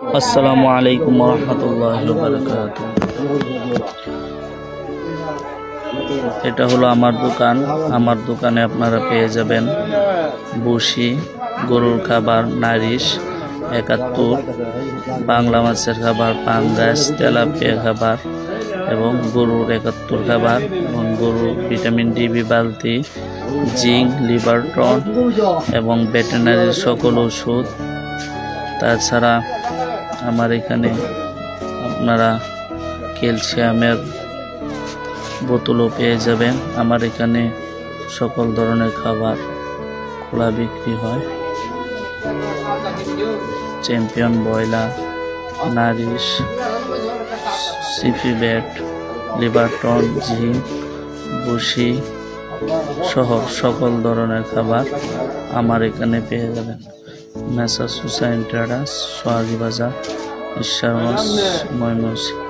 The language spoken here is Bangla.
আসসালামু আলাইকুম রহমতুল্লাহ এটা হলো আমার দোকান। আমার দোকানে আপনারা পেয়ে যাবেন বসি গরুর খাবার, নারিশ, একাত্তর, বাংলা মাছের খাবার, পাঙ্গাস, তেলাপিয়া খাবার এবং গরুর একাত্তর খাবার এবং গরুর ভিটামিন ডিবি বালতি, জিঙ্ক লিভারটন এবং ভেটেনারির সকল ওষুধ। তাছাড়া আমার এখানে আপনারা ক্যালসিয়ামের বোতলও পেয়ে যাবেন। আমার এখানে সকল ধরনের খাবার খোলা বিক্রি হয়। চ্যাম্পিয়ন বয়লার নারিশ, সিফি ব্যাট, লিভারটন, জিঙ্ক বসি সহ সকল ধরনের খাবার আমার এখানে পেয়ে যাবেন। মেসার সুসাইন ট্রেডার্স সোহাগী বাজার ঈশ্বরগঞ্জ ময়মনসিংহ